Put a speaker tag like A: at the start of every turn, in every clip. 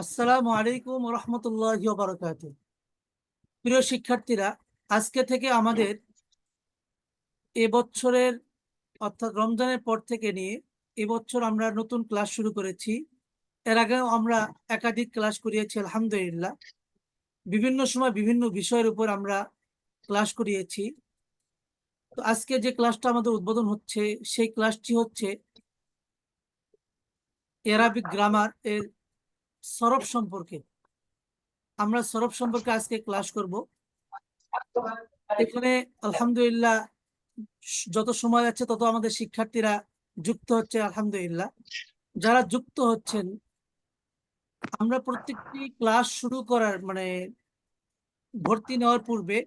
A: আসসালামু আলাইকুম রহমতুল্লাহ বারকাত প্রিয় শিক্ষার্থীরা, আজকে থেকে আমাদের এবছরের অর্থাৎ রমজানের পর থেকে নিয়ে এবছর আমরা নতুন ক্লাস শুরু করেছি। এর আগেও আমরা একাধিক ক্লাস করিয়েছি, আলহামদুলিল্লাহ। বিভিন্ন সময় বিভিন্ন বিষয়ের উপর আমরা ক্লাস করিয়েছি। তো আজকে যে ক্লাসটা আমাদের উদ্বোধন হচ্ছে, সেই ক্লাসটি হচ্ছে এরাবিক গ্রামার এর সরব সম্পর্কে। আমরা সরব সম্পর্কে আজকে ক্লাস করব। এখানে আলহামদুলিল্লাহ যত সময় যাচ্ছে তত আমাদের শিক্ষার্থীরা যুক্ত হচ্ছে, আলহামদুলিল্লাহ। যারা যুক্ত হচ্ছেন, আমরা প্রত্যেকটি ক্লাস শুরু করার মানে ভর্তি নেওয়ার পূর্বে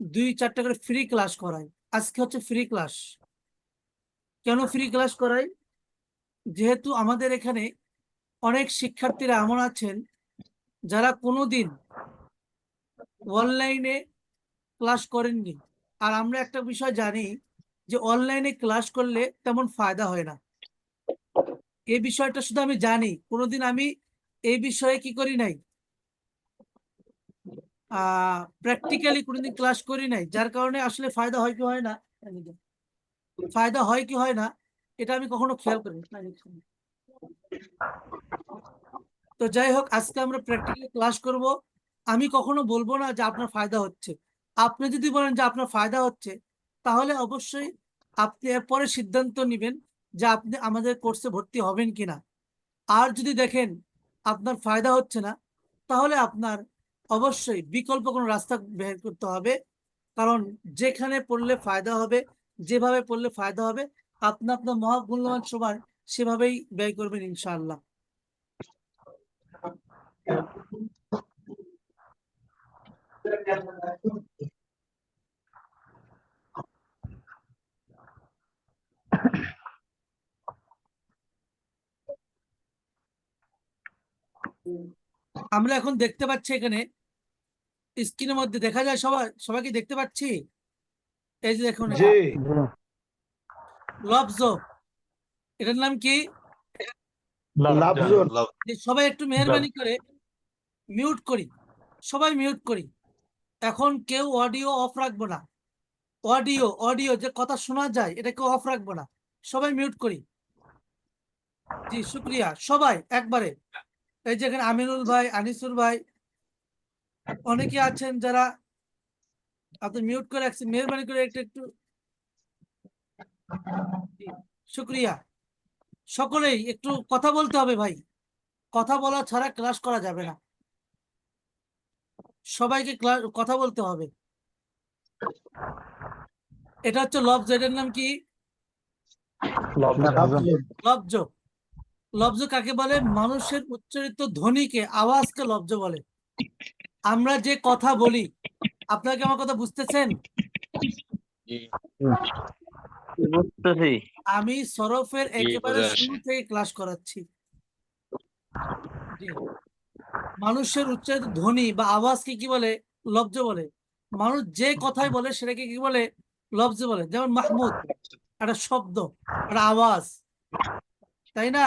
A: দুই চারটা করে ফ্রি ক্লাস করাই। আজকে হচ্ছে ফ্রি ক্লাস কেন ফ্রি ক্লাস করাই? যেহেতু আমাদের এখানে অনেক শিক্ষার্থীরা এমন আছেন, যারা কোনোদিন অনলাইনে ক্লাস করেননি। আর আমরা একটা বিষয় জানি যে অনলাইনে ক্লাস করলে তেমন ফায়দা হয় না। এই বিষয়টা শুধু আমি জানি, কোনোদিন আমি এই বিষয়ে কি করি নাই? প্র্যাকটিক্যালি কোনোদিন ক্লাস করি নাই, যার কারণে আসলে ফায়দা হয় কি হয় না? ফায়দা হয় কি হয় না? এটা আমি কখনো খেয়াল করি তো যাই হোক আজকে আমরা প্র্যাকটিক্যালি ক্লাস করব। আমি কখনো বলব না যে আপনার ফায়দা হচ্ছে। আপনি যদি বলেন যে আপনার ফায়দা হচ্ছে তাহলে অবশ্যই আপনি এরপরে সিদ্ধান্ত নেবেন যে আপনি আমাদের কোর্সে ভর্তি হবেন কিনা। আর যদি দেখেন আপনার ফায়দা হচ্ছে না তাহলে আপনার অবশ্যই বিকল্প কোনো রাস্তা বের করতে হবে। কারণ যেখানে পড়লে ফায়দা হবে যেভাবে পড়লে ফায়দা হবে আপনি আপনার মহামূল্যবান সময় সেভাবেই ব্যয় করবেন ইনশাআল্লাহ। আমরা এখন দেখতে পাচ্ছি এখানে স্ক্রিনের মধ্যে দেখা যায় সবাই সবাইকে দেখতে পাচ্ছি? এই যে দেখুন এটার নাম কি? সবাই একটু মেহরবানি করে মিউট করি সবাই মিউট করি। এখন কেউ অডিও অফ রাখব না। অডিও অডিও যে কথা শোনা যায় এটা কেউ অফ রাখব না। সবাই মিউট করি। জি শুক্রিয়া। সবাই একবারে। এই যে এখানে আমিনুল ভাই আনিসুর ভাই অনেকে আছেন যারা আপনি মিউট করে রাখছেন মেহরবানি করে একটু একটু শুক্রিয়া। সকলেই একটু কথা বলতে হবে ভাই। কথা বলা ছাড়া ক্লাস করা যাবে না। সবাইকে কথা বলতে হবে। এটা হচ্ছে লফজ এটার নাম কি? লব্জ লব্জ কাকে বলে? মানুষের উচ্চারিত ধ্বনিকে আওয়াজকে লব্জ বলে। আমরা যে কথা বলি আপনারা কি আমার কথা বুঝতেছেন?
B: বুঝতেছি।
A: আমি সরফের একেবারে শুরু থেকে ক্লাস করাচ্ছি। মানুষের উচ্চারিত ধ্বনি বা আওয়াজকে কি বলে? লব্জ বলে। মানুষ যে কথাই বলে সেটাকে কি বলে? লব্জ বলে। যেমন মাহমুদ একটা শব্দ একটা আওয়াজ। তাই না?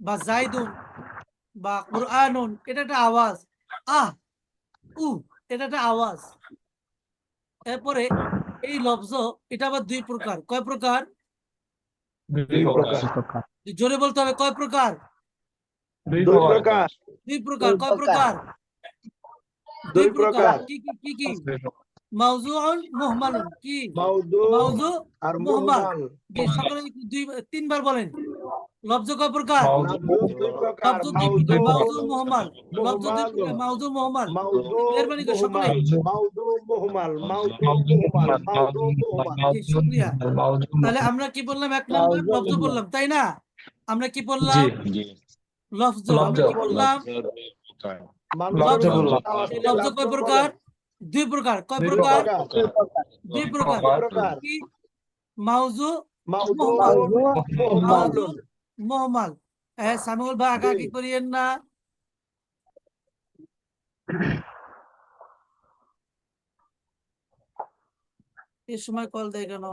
A: বা জাইদুন বা কুরআনুন এটা একটা আওয়াজ। আহ উ এটা একটা আওয়াজ। এরপরে এই লব্জ এটা আবার দুই প্রকার। কয় প্রকার? জোরে বলতে হবে কয় প্রকার?
C: দুই প্রকার।
A: দুই প্রকার কয় প্রকার?
C: দুই প্রকার।
A: কি কি কি কি? মাউজুউন মুহমালুন। কি?
C: মাউদু আর।
A: মুহমাল। সকলে দুই তিনবার বলেন। লব্জ কয় প্রকার
C: দুই প্রকার
A: মাউজু মুহমাল লব্জ দুই প্রকার মাউজু মুহমাল
C: মাউদু
A: মেহরবানি করে সকলে।
C: মুহমাল মাউদু মুহমাল মাউদু মুহমাল মাউদু মুহমাল
A: জি, শুকরিয়া। তাহলে আমরা কি বললাম? এক নম্বর
C: মাউজু
A: লব্জ
C: মুহমাল।
A: বললাম তাই না? আমরা কি বললাম? লফজ আমরা কি বললাম? কয় প্রকার দুই প্রকার। কয় প্রকার? দুই প্রকার। মাউজু। মুহমাল মাউজু হ্যাঁ সামিউল ভাই আঁকা কি করিয়েন না? এ সময় কল দেয় কেন?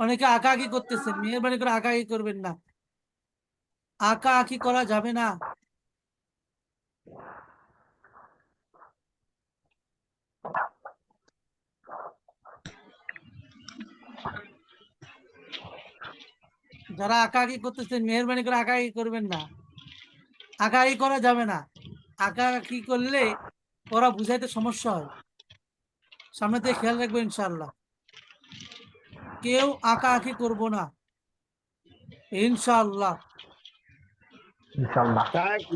A: অনেকে আঁকা আঁকি করতেছেন মেহরবানি করে আঁকা আঁকি করবেন না। আঁকা আঁকি করা যাবে না। যারা আঁকা আঁকি করতেছেন মেহরবানি করে আঁকা আঁকি করবেন না। আঁকা আঁকি করা যাবে না। আঁকা আঁকি করলে ওরা বুঝাইতে সমস্যা হয়। সামনে থেকে খেয়াল রাখব ইনশাল্লাহ কেউ আঁকা আঁকি করব না। ইনশাল্লাহ
D: ইনশাল্লাহ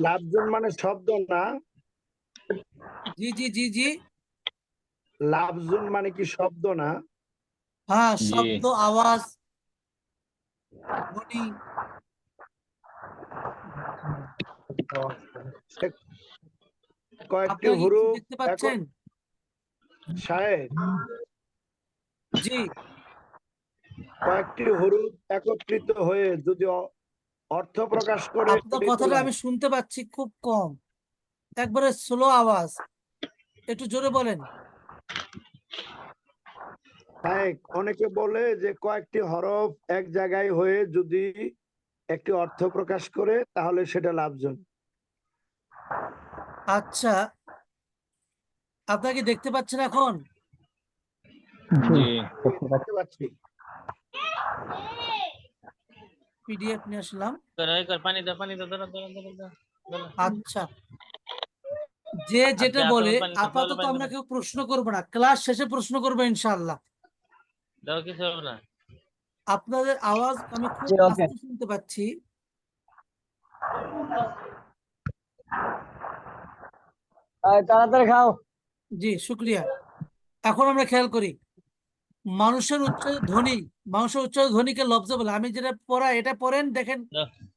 C: লাভজন মানে শব্দ না।
A: জি জি জি জি।
C: লাভজন মানে কি শব্দ না?
A: হ্যাঁ শব্দ আওয়াজ ধ্বনি
C: কয়েকটি হুরুফ
A: দেখতে পাচ্ছেন?
C: সাহেব
A: জি।
C: কয়েকটি হরুপ একত্রিত হয়ে যদি অর্থ প্রকাশ করে
A: আপনার কথাটা আমি শুনতে পাচ্ছি খুব কম। একবারে স্লো আওয়াজ। একটু জোরে বলেন।
C: সাহেব, অনেকে বলে যে কয়েকটি হরফ এক জায়গায় হয়ে যদি একটি অর্থ প্রকাশ করে তাহলে সেটা লাভজন
A: আচ্ছা। আপনাকে দেখতে পাচ্ছেন এখন?
C: দেখতে পাচ্ছি।
A: পিডিএফ নিয়ে আসলাম। আচ্ছা। যে যেটা বলে আপাতত আমরা কেউ প্রশ্ন করব না। ক্লাস শেষে প্রশ্ন করব ইনশাআল্লাহ।
B: দাও কিছু হবে না।
A: আপনাদের আওয়াজ আমি খুব আস্তে শুনতে পাচ্ছি।
D: তাড়াতাড়ি খাও।
A: জি শুক্রিয়া। এখন আমরা খেয়াল করি মানুষের উচ্চারিত ধ্বনি মানুষের উচ্চারিত ধ্বনিকে লব্জ বলে। আমি যেটা পড়া এটা পড়েন দেখেন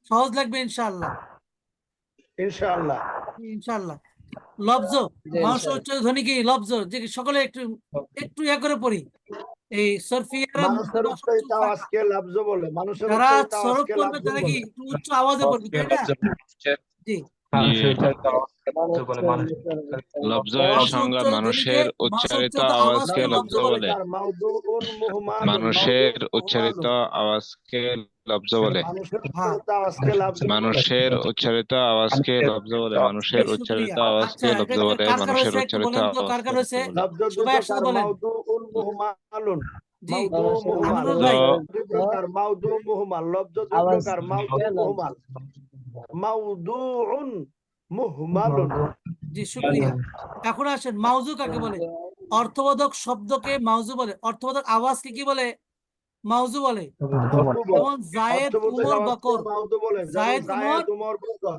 A: সহজ লাগবে ইনশাআল্লাহ।
C: ইনশাআল্লাহ।
A: ইনশাআল্লাহ। লব্জ মানুষের। উচ্চারিত ধ্বনি কি? লব্জ যে সকলে একটু একটু ইয়া করে পড়ি। এই সরফিয়ারা
C: মানুষের উচ্চারিত আওয়াজকে বলে? মানুষের
A: যারা
C: উচ্চারিত
A: করবে তারা কি একটু উচ্চ আওয়াজে পড়বে তাই না? জি। মানুষের
E: সংজ্ঞা
A: উচ্চারিত
E: মানুষের উচ্চারিত আওয়াজকে লব্জ বলে?
C: তার মাউদুউন মুহমালুন,
E: মানুষের উচ্চারিত আওয়াজকে লব্জ বলে
C: মানুষের
A: হ্যাঁ।
C: উচ্চারিত আওয়াজকে লাভজ বলে।
E: মানুষের উচ্চারিত আওয়াজকে লব্জ বলে মানুষের উচ্চারিত
A: আচ্ছা,
E: আওয়াজকে লব্জ বলে
A: কার
E: মানুষের উচ্চারিত আওয়াজকে
A: হয়েছে?
E: লব্জ বলে।
D: আওয়াজ।
A: জি শুক্রিয়া এখন আসেন। মাউজু কাকে বলে? অর্থবোধক শব্দকে মাউজু বলে। অর্থবোধক আওয়াজকে কি বলে? মাউজু বলে। যেমন জায়েদ উমর বকর। জায়েদ
C: উমর বকর।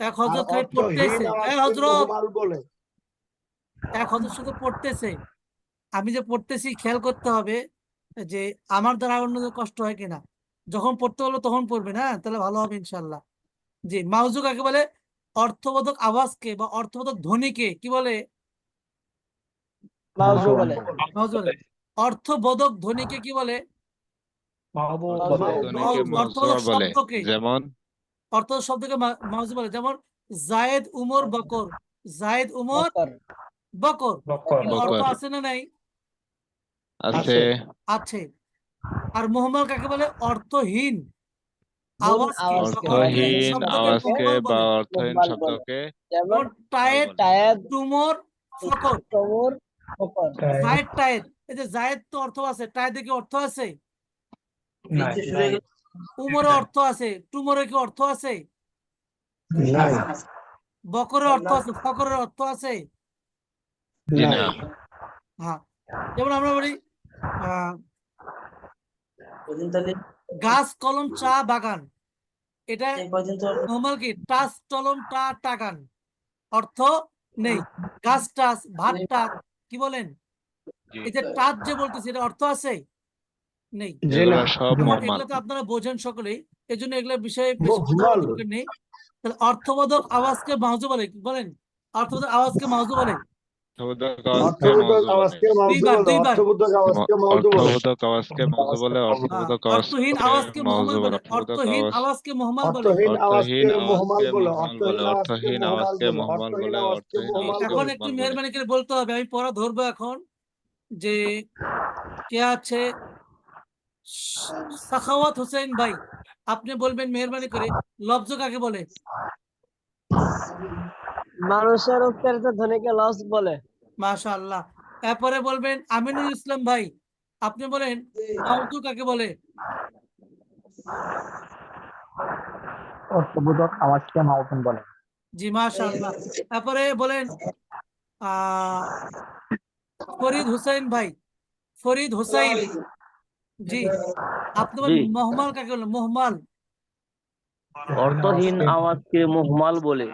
A: এক পড়তেছে। এক শুধু পড়তেছে। আমি যে পড়তেছি খেয়াল করতে হবে যে আমার দ্বারা অন্যদের কষ্ট হয় কিনা। যখন পড়তে হলো তখন পড়বে না? তাহলে ভালো হবে ইনশাল্লাহ জি মাউজু কাকে বলে? অর্থবোধক আওয়াজকে বা অর্থবোধক ধ্বনিকে কি বলে? অর্থবোধক ধ্বনিকে কি বলে?
E: যেমন?
A: অর্থ শব্দকে বলে। যেমন জায়েদ উমর বকর। জায়েদ উমর
D: বকর।
A: বকর। অর্থ আছে না নাই?
E: আছে।
A: আছে। আর মোহাম্মদ কাকে বলে? অর্থহীন।
E: অর্থহীন আওয়াজকে বা অর্থহীন শব্দকে
D: যেমন
A: টায়ের টুমর ফকর। জায়েদ টায়ের এই যে জায়েদ তো অর্থ আছে টায়ের কি অর্থ আছে? উমরের অর্থ আছে। টুমরের কি অর্থ আছে? বকরের অর্থ আছে ফকরের অর্থ আছে? হ্যাঁ যেমন আমরা বলি গাছ কলম চা বাগান। এটা নর্মাল কি? টাস কলম টা টাগান। অর্থ নেই। গাছ টাস ভাত টাস কি বলেন? এই যে টাচ যে বলতেছি এটা অর্থ আছে? নেই।
E: এগুলো
C: না।
E: সব
A: এবং
E: মোহাম্মদ
A: এগুলো তো আপনারা বোঝেন সকলেই। এই জন্য এগুলো বিষয়ে নেই। তাহলে অর্থবোধক আওয়াজকে মাহজু বলে কি বলেন। অর্থবোধক আওয়াজকে মাহজু বলে। অর্থহীন
E: আওয়াজকে
A: মোহাম্মদ
E: বলে
A: এখন একটু মেহরবানি করে বলতে হবে আমি পড়া ধরবো এখন যে কে আছে? সাখাওয়াত হোসেন ভাই আপনি বলবেন মেহরবানি করে লফজ কাকে বলে?
D: মানুষের উচ্চারিত ধ্বনিকে লস বলে।
A: মাশাআল্লাহ। এরপরে বলবেন আমিনুল ইসলাম ভাই আপনি বলেন মাউজু কাকে বলে?
F: অর্থবোধক আওয়াজকে মাউতুন বলে।
A: জি মাশাআল্লাহ। তারপরে বলেন আহ ফরিদ হুসাইন ভাই। ফরিদ হুসাইন জি আপনি বলেন মহমাল কাকে বলে? মহমাল।
G: অর্থহীন আওয়াজকে মুহমাল বলে।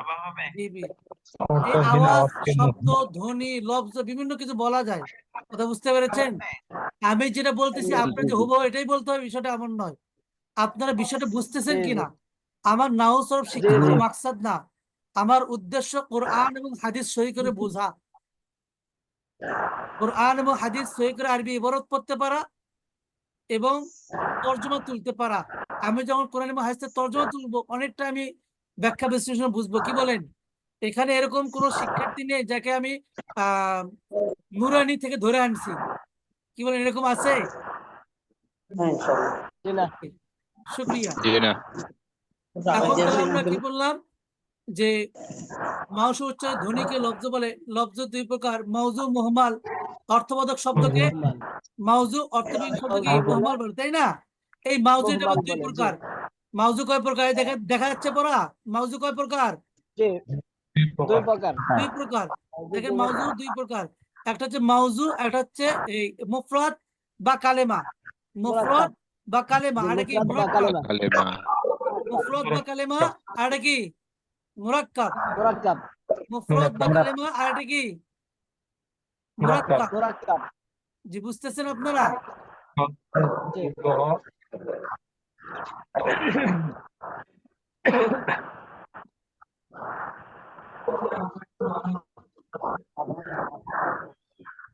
A: জি জি এই
F: অর্থহীন
A: আওয়াজ শব্দ ধ্বনি লফজ বিভিন্ন কিছু বলা যায়। কথা বুঝতে পেরেছেন? আমি যেটা বলতেছি আপনার যে হুবহু এটাই বলতে হবে বিষয়টা এমন নয়। আপনারা বিষয়টা বুঝতেছেন
D: জি।
A: কিনা? আমার নাও সরফ শিক্ষা করার মাকসাদ না। আমার উদ্দেশ্য কোরআন এবং হাদিস সহি করে বোঝা। কোরআন এবং হাদিস সহি করে আরবি ইবারত পড়তে পারা এবং তর্জমা তুলতে পারা। আমি যখন কোরআন হাদিসের তর্জমা তুলবো অনেকটা আমি ব্যাখ্যা বিশ্লেষণ বুঝব। কি বলেন? এখানে এরকম কোন শিক্ষার্থী নেই যাকে আমি আহ নুরানি থেকে ধরে আনছি। কি বলেন এরকম আছে?
D: জি
A: শুক্রিয়া।
E: জি না
A: এখন তাহলে আমরা কি বললাম? যে মাউস উচ্চারণ ধ্বনিকে লব্জ বলে লব্জ দুই প্রকার মাউজু মোহাম্মাল অর্থবোধক শব্দকে মাউজু অর্থবিহীন শব্দকে মোহাম্মাল বলে তাই না? এই মাউজু এটা আবার দুই। প্রকার। মাউজু কয় প্রকার? দেখা দেখা যাচ্ছে পড়া। মাউজু কয় প্রকার?
D: দুই প্রকার।
A: দুই প্রকার। দেখেন মাউজু দুই প্রকার। একটা হচ্ছে মাউজু একটা হচ্ছে এই মুফরাদ বা কালেমা। মুফরাদ বা কালেমা আর কি?
D: মুফরাদ বা কালেমা।
E: কালেমা।
A: মুফরাদ বা কালেমা আর কি? মুরাক্কাব।
D: মুরাক্কাব।
A: মুফরাদ বা কালেমা আর কি? জি বুঝতেছেন আপনারা?
D: জি।